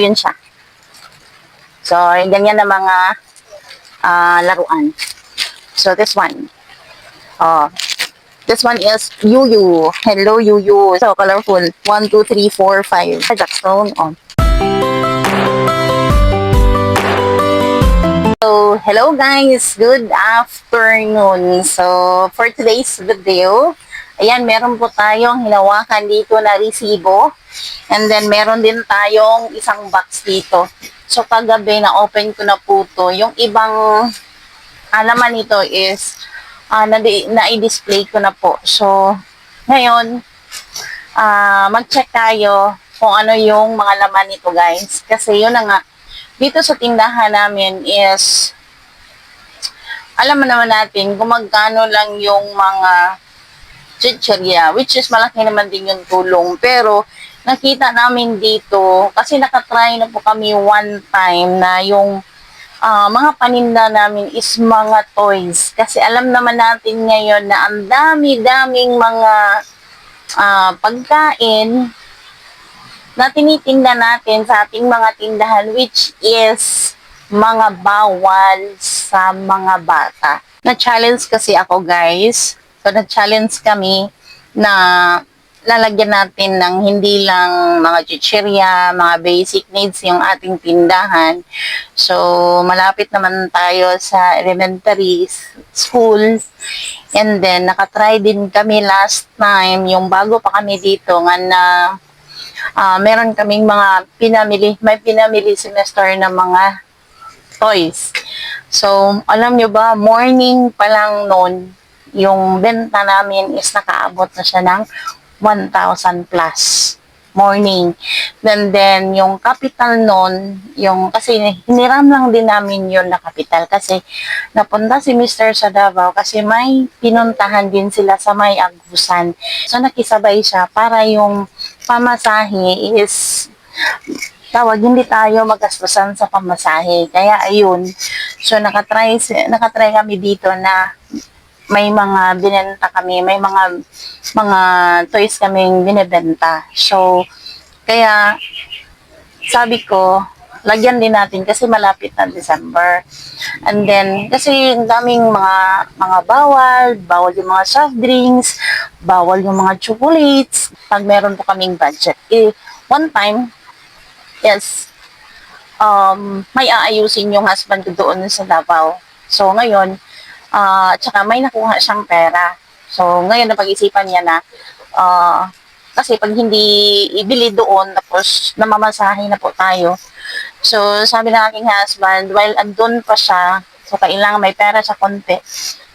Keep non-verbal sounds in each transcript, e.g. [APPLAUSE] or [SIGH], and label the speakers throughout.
Speaker 1: Yun siya. So, ganyan na mga ah, laruan. So, this one. Oh, this one is Yuyu. Hello, Yuyu. So, colorful. 1, 2, 3, 4, 5. Jackstone. Oh. So, hello guys! Good afternoon! So, for today's video, ayan, meron po tayong hinawakan dito na resibo. And then, meron din tayong isang box dito. So, kagabi, na-open ko na po to. Yung ibang alaman nito is, na- na-display ko na po. So, ngayon, ah, mag-check tayo kung ano yung mga laman nito guys. Kasi yun na nga, dito sa tindahan namin is alam mo naman natin kung magkano lang yung mga chicheria, which is malaki naman din yung tulong. Pero, nakita namin dito, kasi nakatry na po kami one time na yung ah, mga paninda namin is mga toys. Kasi alam naman natin ngayon na ang dami-daming mga ah, pagkain na tinitinda natin sa ating mga tindahan which is mga bawal sa mga bata. Na-challenge kasi ako guys. So, na-challenge kami na lalagyan natin ng hindi lang mga chichirya, mga basic needs yung ating tindahan. So, malapit naman tayo sa elementary s- school. And then, nakatry din kami last time, yung bago pa kami dito, nga na ah, meron kaming mga pinamili, may pinamili semester na mga toys. So, alam nyo ba, morning pa lang noon, yung benta namin is nakaabot na siya ng 1,000 plus morning. Then, then, yung capital noon, yung, kasi hiniram lang din namin yun na capital kasi napunta si Mr. sa Davao kasi may pinuntahan din sila sa may Agusan. So, nakisabay siya para yung pamasahe is tawag, hindi tayo magastusan sa pamasahe. Kaya ayun, so nakatry, nakatry kami dito na may mga binenta kami, may mga mga toys kaming binebenta. So, kaya sabi ko, lagyan din natin kasi malapit na December. And then, kasi ang daming mga mga bawal, bawal yung mga soft drinks, bawal yung mga chocolates. Pag meron po kaming budget. Eh, one time, yes, um, may aayusin yung husband ko doon sa Davao. So, ngayon, ah tsaka may nakuha siyang pera. So, ngayon, napag-isipan niya na, ah, kasi pag hindi ibili doon, tapos namamasahe na po tayo. So, sabi ng aking husband, while andun pa siya, so kailangan may pera sa konti.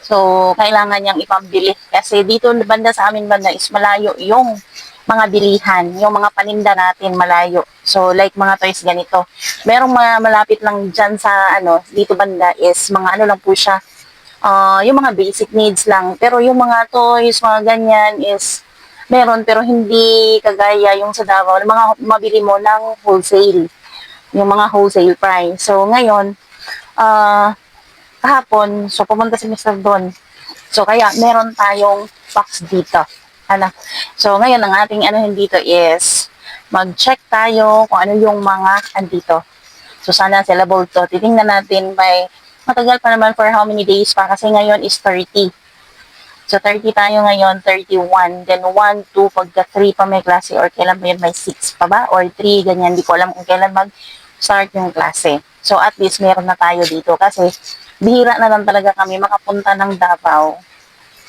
Speaker 1: So, kailangan niyang ipambili. Kasi dito banda sa amin banda is malayo yung mga bilihan, yung mga paninda natin malayo. So, like mga toys ganito. Merong mga malapit lang dyan sa, ano, dito banda is mga ano lang po siya, ah yung mga basic needs lang. Pero yung mga toys, mga ganyan is meron pero hindi kagaya yung sa Davao, mga mabili mo ng wholesale. Yung mga wholesale price. So, ngayon, ah kahapon, so pumunta si Mr. Don. So, kaya meron tayong box dito. Ano? So, ngayon, ang ating ano dito is mag-check tayo kung ano yung mga andito. So, sana sellable to. Titingnan natin by matagal pa naman for how many days pa kasi ngayon is 30. So, 30 tayo ngayon, 31. Then, 1, 2, pagka 3 pa may klase or kailan ba yun may 6 pa ba? Or 3, ganyan. Di ko alam kung kailan mag-start yung klase. So, at least meron na tayo dito kasi bihira na lang talaga kami makapunta ng Davao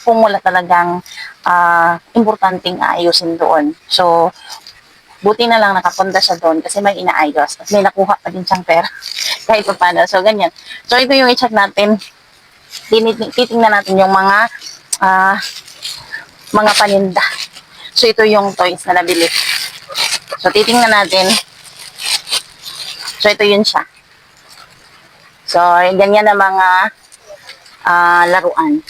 Speaker 1: kung wala talagang ah, importanteng ayusin doon. So, buti na lang nakapunta siya doon kasi may inaayos at may nakuha pa din siyang pera kahit pa paano. So, ganyan. So, ito yung i-check natin. Titingnan natin yung mga ah, mga paninda. So, ito yung toys na nabili. So, titingnan natin. So, ito yun siya. So, ganyan na mga ah, laruan.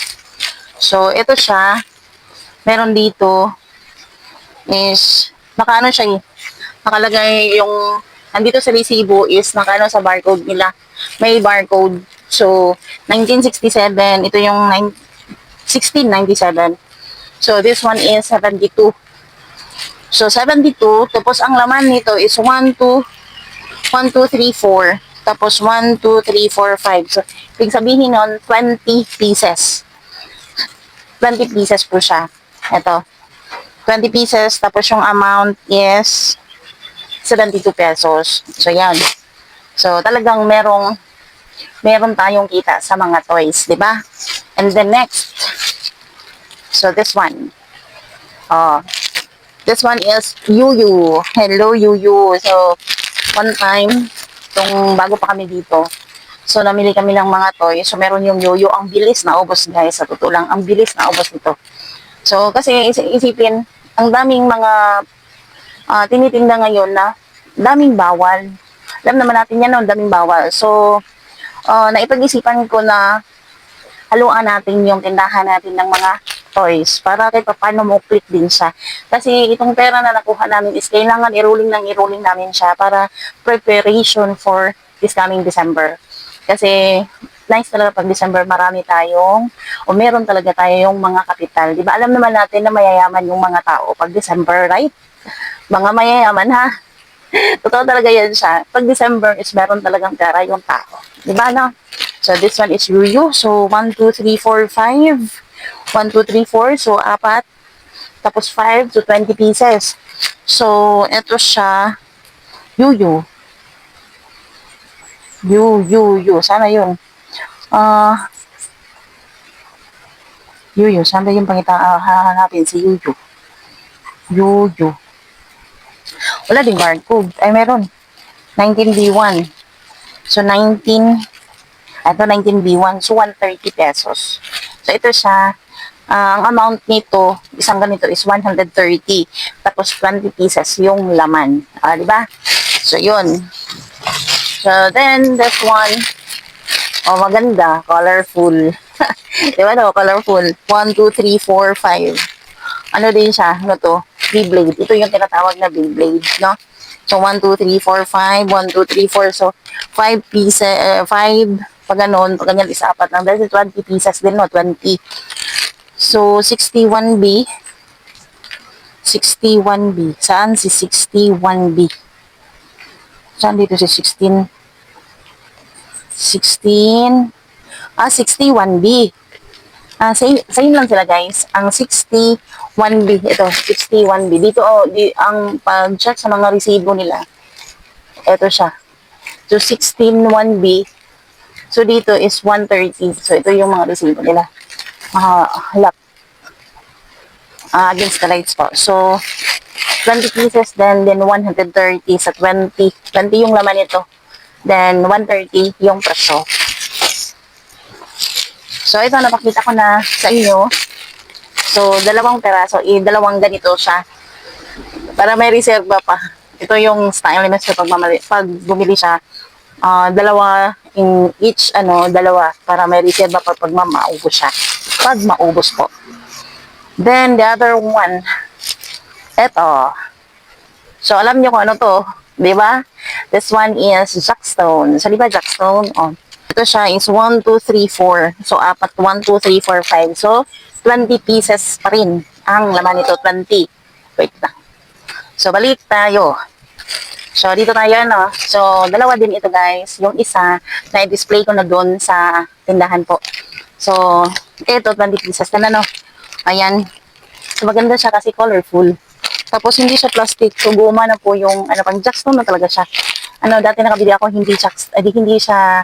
Speaker 1: So, ito siya. Meron dito is, nakaano siya eh. Nakalagay yung, nandito sa resibo is, nakaano sa barcode nila. May barcode. So, 1967. Ito yung 9, 1697. So, this one is 72. So, 72. Tapos, ang laman nito is 1, 2, 1, 2, 3, 4. Tapos 1, 2, 3, 4, 5. So, ibig sabihin nun, 20 pieces. 20 pieces po siya. Ito. 20 pieces. Tapos yung amount is 72 pesos. So, yan. So, talagang merong meron tayong kita sa mga toys, di ba? And then next, so this one. Oh, this one is Yuyu. Hello, Yuyu. So, one time, itong bago pa kami dito, so namili kami ng mga toys. So, meron yung Yuyu. Ang bilis na ubos, guys. Sa totoo ang bilis na ubos nito. So, kasi is- isipin, ang daming mga ah, tinitinda ngayon na daming bawal. Alam naman natin yan, no? daming bawal. So, uh, naipag-isipan ko na haluan natin yung tindahan natin ng mga toys para kahit paano mo click din siya. Kasi itong pera na nakuha namin is kailangan i-rolling ng i-rolling namin siya para preparation for this coming December. Kasi nice talaga pag December marami tayong o meron talaga tayo yung mga kapital. Di ba alam naman natin na mayayaman yung mga tao pag December, right? Mga mayayaman ha. Totoo talaga yan siya. Pag December is meron talagang pera yung tao. Di ba no? So this one is Yuyu. So 1, 2, 3, 4, 5. 1, 2, 3, 4. So apat. Tapos 5 to 20 pieces. So ito siya. Yuyu. Yu, yu, yu. Sana yun. Ah. Yuyu. Saan ba yung pangita ah, hahanapin si Yuyu? Yuyu. Wala ding barcode. Ay, meron. 19B1. So, 19, ito 19B1. So, 130 pesos. So, ito siya. Ah, ang amount nito, isang ganito is 130. Tapos, 20 pieces yung laman. Ah, di ba? So, yun. So, then, this one, oh, maganda. Colorful. [LAUGHS] di ba no? Colorful. 1, 2, 3, 4, 5 ano din siya, ano to, Beyblade. Ito yung tinatawag na Beyblade, no? So, 1, 2, 3, 4, 5, 1, 2, 3, 4. So, 5 pieces, uh, 5, pag ganun, pag ganyan is apat lang. Dahil 20 pieces din, no? 20. So, 61B. 61B. Saan si 61B? Saan dito si 16? 16. Ah, 61B. Ah, same, same lang sila guys. Ang 61B, ito, 61B. Dito, oh, di, ang pag-check sa mga resibo nila, ito siya. So, 16-1B. So, dito is 130. So, ito yung mga resibo nila. Ah, halap. Ah, against the lights po. So, 20 pieces, then, then 130 sa 20. 20 yung laman nito. Then, 130 yung presyo. So, ito, napakita ko na sa inyo. So, dalawang peraso, eh, dalawang ganito siya. Para may reserva pa. Ito yung style nila sa pagmamali. Pag bumili siya, ah, dalawa in each, ano, dalawa. Para may reserva pa pag ma- maubos siya. Pag maubos po. Then, the other one, eto. So, alam nyo kung ano to, di ba? This one is Jackstone. So, di ba Jackstone? Oh. Ito siya is 1, 2, 3, 4. So, apat. 1, 2, 3, 4, 5. So, 20 pieces pa rin ang laman nito. 20. Wait lang. So, balik tayo. So, dito tayo, no? So, dalawa din ito, guys. Yung isa, na-display ko na doon sa tindahan po. So, ito, 20 pieces na, no? Ayan. So, maganda siya kasi colorful. Tapos, hindi siya plastic. So, guma na po yung, ano, pang jackstone na talaga siya. Ano, dati nakabili ako, hindi jacks, eh, di, hindi siya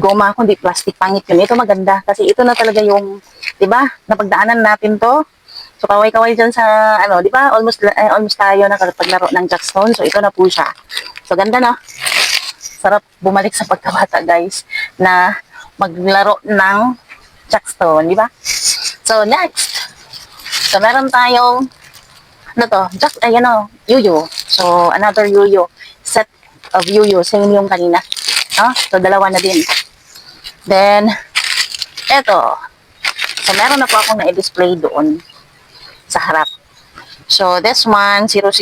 Speaker 1: goma, kundi plastic. Pangit yun. Ito maganda. Kasi ito na talaga yung, di ba, napagdaanan natin to. So, kaway-kaway dyan sa, ano, di ba, almost, eh, almost tayo nakapaglaro ng jackstone. So, ito na po siya. So, ganda na. Sarap bumalik sa pagkabata, guys, na maglaro ng jackstone, di ba? So, next. So, meron tayong, ano to, Jack, ay, ano, yuyu. So, another yuyu. Set of yuyu. Same yung kanina. No? So, dalawa na din. Then, eto. So, meron na po akong na-display doon sa harap. So, this one, 002.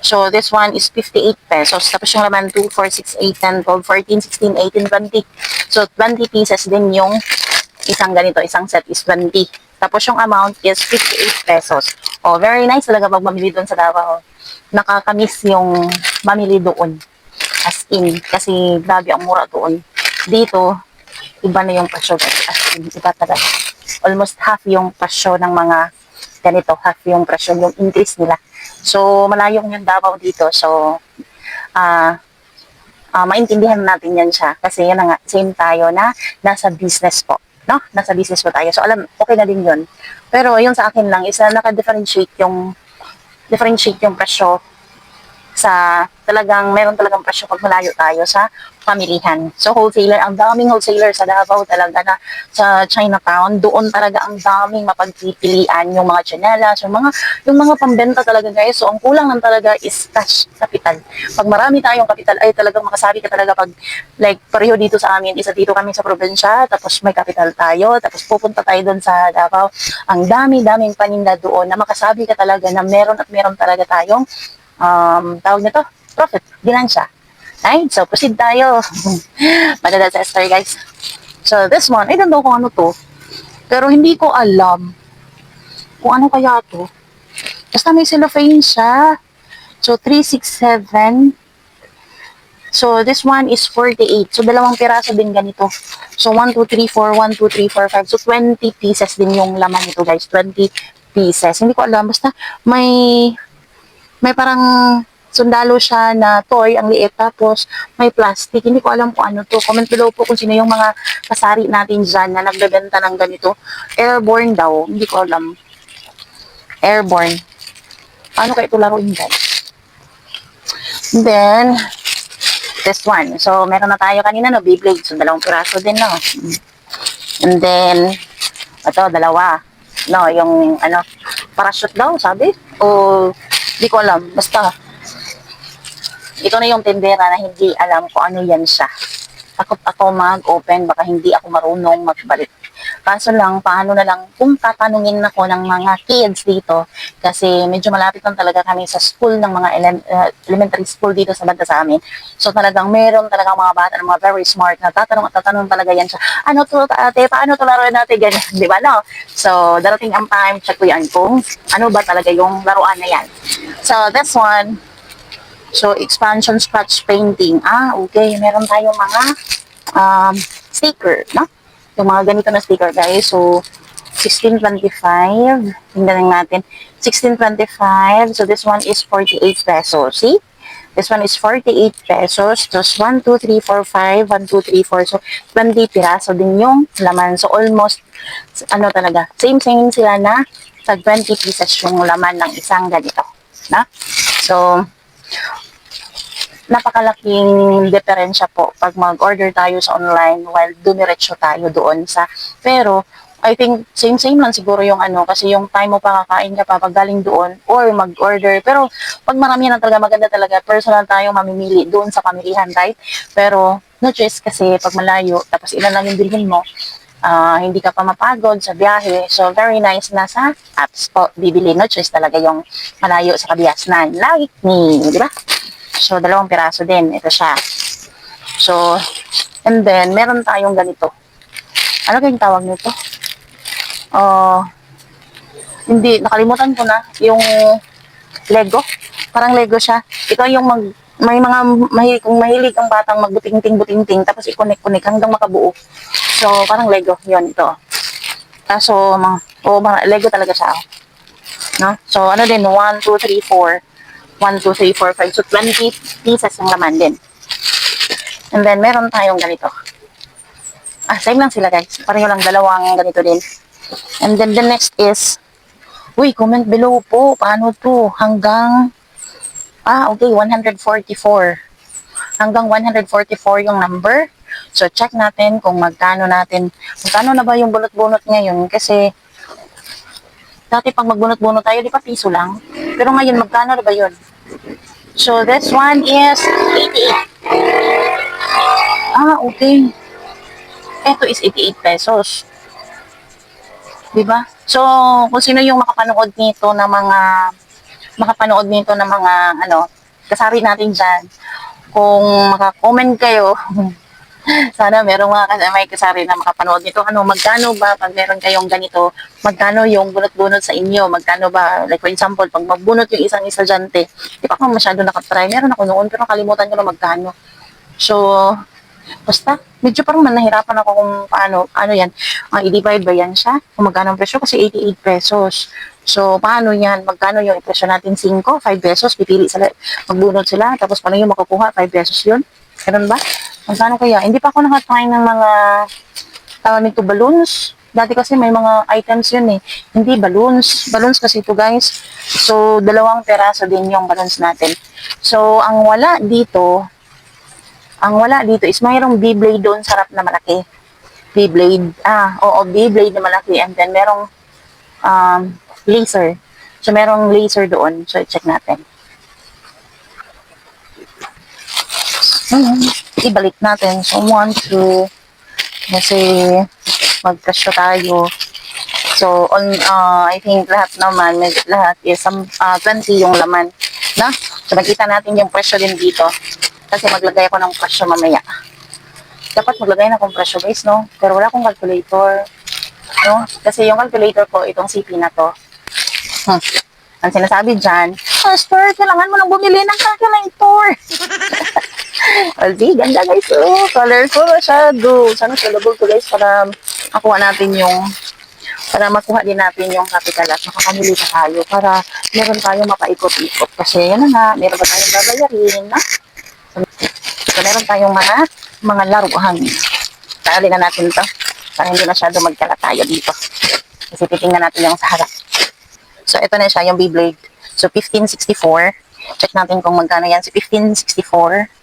Speaker 1: So, this one is 58 pesos. Tapos yung laman, 2, 4, 6, 8, 10, 12, 14, 16, 18, 20. So, 20 pieces din yung isang ganito. Isang set is 20. Tapos yung amount is 58 pesos. Oh, very nice talaga pag mamili doon sa Davao. Nakakamiss yung mamili doon. As in, kasi grabe ang mura doon. Dito, iba na yung guys. As in, iba talaga. Almost half yung presyo ng mga ganito, half yung presyo, yung increase nila. So, malayong yung Davao dito. So, ah, ah, maintindihan natin yan siya. Kasi yan na nga, same tayo na nasa business po. No? Nasa business po tayo. So, alam, okay na din yun. Pero, yung sa akin lang, is na naka-differentiate yung differentiate yung presyo sa talagang meron talagang presyo pag malayo tayo sa pamilihan. So wholesaler, ang daming wholesaler sa Davao talaga na sa Chinatown, doon talaga ang daming mapagpipilian yung mga tsinelas, yung mga yung mga pambenta talaga guys. So ang kulang lang talaga is cash capital. Pag marami tayong capital ay talagang makasabi ka talaga pag like pareho dito sa amin, isa dito kami sa probinsya, tapos may capital tayo, tapos pupunta tayo doon sa Davao. Ang dami-daming paninda doon na makasabi ka talaga na meron at meron talaga tayong um, tawag na to, profit, ginansya. Right? So, proceed tayo. [LAUGHS] Madala sa story, guys. So, this one, I don't know kung ano to. Pero hindi ko alam kung ano kaya to. Basta may cellophane siya. So, 367. So, this one is 48. So, dalawang piraso din ganito. So, 1, 2, 3, 4, 1, 2, 3, 4, 5. So, 20 pieces din yung laman nito, guys. 20 pieces. Hindi ko alam. Basta may may parang sundalo siya na toy, ang liit, tapos may plastic. Hindi ko alam kung ano to. Comment below po kung sino yung mga kasari natin dyan na nagbebenta ng ganito. Airborne daw. Hindi ko alam. Airborne. Paano kayo ito laruin? And then, this one. So, meron na tayo kanina, no? Beyblade. So, dalawang piraso din, no? And then, ito, dalawa. No, yung, ano, parachute daw, sabi? O, di ko alam. Basta, ito na yung tindera na hindi alam kung ano yan siya. Takot ako mag-open, baka hindi ako marunong magbalik. Kaso lang, paano na lang, kung tatanungin ako ng mga kids dito, kasi medyo malapit lang talaga kami sa school ng mga ele- uh, elementary school dito sa banda sa amin. So talagang meron talagang mga bata na mga very smart na tatanong at tatanong talaga yan siya, ano to ate, paano to laruan natin, ganyan, [LAUGHS] di ba no? So darating ang time, check ko yan kung ano ba talaga yung laruan na yan. So this one, So, expansion scratch painting. Ah, okay. Meron tayong mga um, sticker, no? Yung mga ganito na sticker, guys. So, 1625. Tingnan natin. 1625. So, this one is 48 pesos. See? This one is 48 pesos. Just 1, 2, 3, 4, 5. 1, 2, 3, 4. So, 20 piraso din yung laman. So, almost, ano talaga, same-same sila na sa 20 pieces yung laman ng isang ganito. Na? So, napakalaking diferensya po pag mag-order tayo sa online while dumiretso tayo doon sa pero I think same same lang siguro yung ano kasi yung time mo pa kakain ka pa pag galing doon or mag-order. Pero pag marami na talaga maganda talaga personal tayo mamimili doon sa pamilihan right? Pero no choice kasi pag malayo tapos ilan lang yung bilhin mo ah, hindi ka pa mapagod sa biyahe. So very nice na sa apps po bibili. No choice talaga yung malayo sa kabiasnan. Like me di ba So, dalawang piraso din. Ito siya. So, and then, meron tayong ganito. Ano kayong tawag nito? Oh, hindi, nakalimutan ko na. Yung Lego. Parang Lego siya. Ikaw yung mag, may mga mahilig, kung mahilig ang batang magbuting-ting-buting-ting, tapos i-connect-connect hanggang makabuo. So, parang Lego. Yun, ito. Kaso, mga, oh, mga Lego talaga siya. No? So, ano din, 1, 2, 3, 4. 1, 2, 3, 4, 5. So, 20 pieces yung laman din. And then, meron tayong ganito. Ah, same lang sila guys. Pareho lang dalawang ganito din. And then, the next is, uy, comment below po. Paano to? Hanggang, ah, okay, 144. Hanggang 144 yung number. So, check natin kung magkano natin, magkano na ba yung bunot-bunot ngayon. Kasi, dati pag magbunot-bunot tayo, di pa piso lang. Pero ngayon, magkano ba yun? So, this one is 88. Ah, okay. Ito is 88 pesos. Diba? So, kung sino yung makapanood nito ng mga makapanood nito ng mga ano, kasari natin dyan, kung makakomment kayo, [LAUGHS] Sana merong mga kas- may kasari na makapanood nito. Ano, magkano ba pag meron kayong ganito, magkano yung bunot-bunot sa inyo? Magkano ba, like for example, pag magbunot yung isang estudyante, di pa ako masyado nakatry. Meron ako noon, pero nakalimutan ko na magkano. So, basta, medyo parang nahirapan ako kung paano, ano yan, uh, i-divide ba yan siya? Kung magkano ang presyo? Kasi 88 pesos. So, paano yan? Magkano yung presyo natin? 5, 5 pesos, pipili sila, magbunot sila, tapos paano yung makukuha? 5 pesos yun? Ganun ba? Magkano kaya? Hindi pa ako nakatry ng mga tawag nito balloons. Dati kasi may mga items yun eh. Hindi balloons. Balloons kasi ito guys. So, dalawang peraso din yung balloons natin. So, ang wala dito, ang wala dito is mayroong B-blade doon sa harap na malaki. B-blade. Ah, oo, B-blade na malaki. And then, merong um, laser. So, merong laser doon. So, check natin. Ayun, ibalik natin. So, one, two, kasi magkasya tayo. So, on, uh, I think lahat naman, lahat is um, uh, 20 yung laman. Na? So, nakita natin yung presyo din dito. Kasi maglagay ako ng presyo mamaya. Dapat maglagay na akong presyo guys, no? Pero wala akong calculator. No? Kasi yung calculator ko, itong CP na to. Hmm. Ang sinasabi dyan, Master, kailangan mo nang bumili ng calculator. [LAUGHS] Aldi, ganda guys. Oh, colorful masyado. Sana salabog to guys para makuha natin yung para makuha din natin yung capital at makakamili pa tayo para meron tayong mapaikot-ikot. Kasi yan na nga, meron pa tayong babayarin. Na? So, meron tayong mga mga laruhan. Tali na natin to para hindi masyado magkala tayo dito. Kasi titingnan natin yung sa harap. So, ito na siya, yung Beyblade. So, 1564. Check natin kung magkano yan. So, 1564.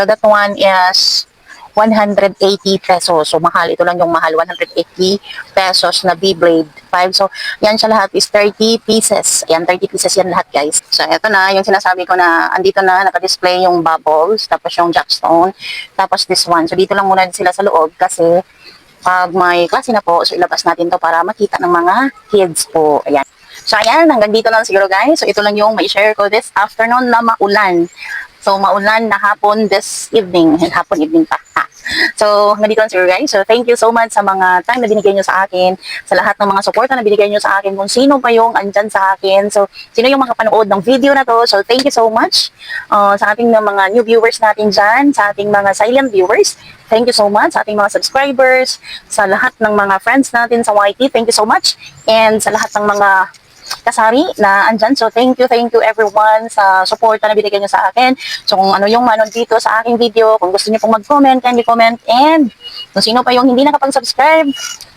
Speaker 1: So that one is 180 pesos. So mahal. Ito lang yung mahal. 180 pesos na B-Blade 5. So yan siya lahat is 30 pieces. Ayan, 30 pieces yan lahat guys. So ito na, yung sinasabi ko na andito na naka-display yung bubbles, tapos yung jackstone, tapos this one. So dito lang muna sila sa loob kasi pag may klase na po, so ilabas natin to para makita ng mga kids po. Ayan. So ayan, hanggang dito lang siguro guys. So ito lang yung may share ko this afternoon na maulan. So, maulan na hapon this evening. [LAUGHS] Hapon, evening pa. Ha. So, hanggang dito lang siguro guys. So, thank you so much sa mga time na binigay nyo sa akin, sa lahat ng mga suporta na binigay nyo sa akin, kung sino pa yung andyan sa akin. So, sino yung makapanood ng video na to. So, thank you so much uh, sa ating mga new viewers natin dyan, sa ating mga silent viewers. Thank you so much sa ating mga subscribers, sa lahat ng mga friends natin sa YT. Thank you so much. And sa lahat ng mga kasari na andyan. So, thank you, thank you everyone sa support na binigay nyo sa akin. So, kung ano yung manon dito sa aking video, kung gusto nyo pong mag-comment, kindly comment. And kung sino pa yung hindi nakapag-subscribe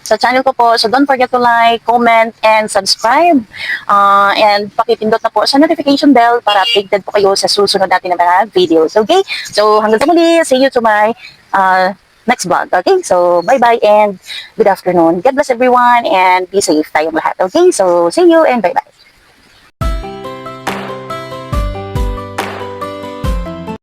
Speaker 1: sa channel ko po, so don't forget to like, comment, and subscribe. Uh, and pakipindot na po sa notification bell para updated po kayo sa susunod natin na mga videos. Okay? So, hanggang sa muli, see you to my uh, next vlog. Okay? So, bye-bye and good afternoon. God bless everyone and be safe tayong lahat. Okay? So, see you and bye-bye.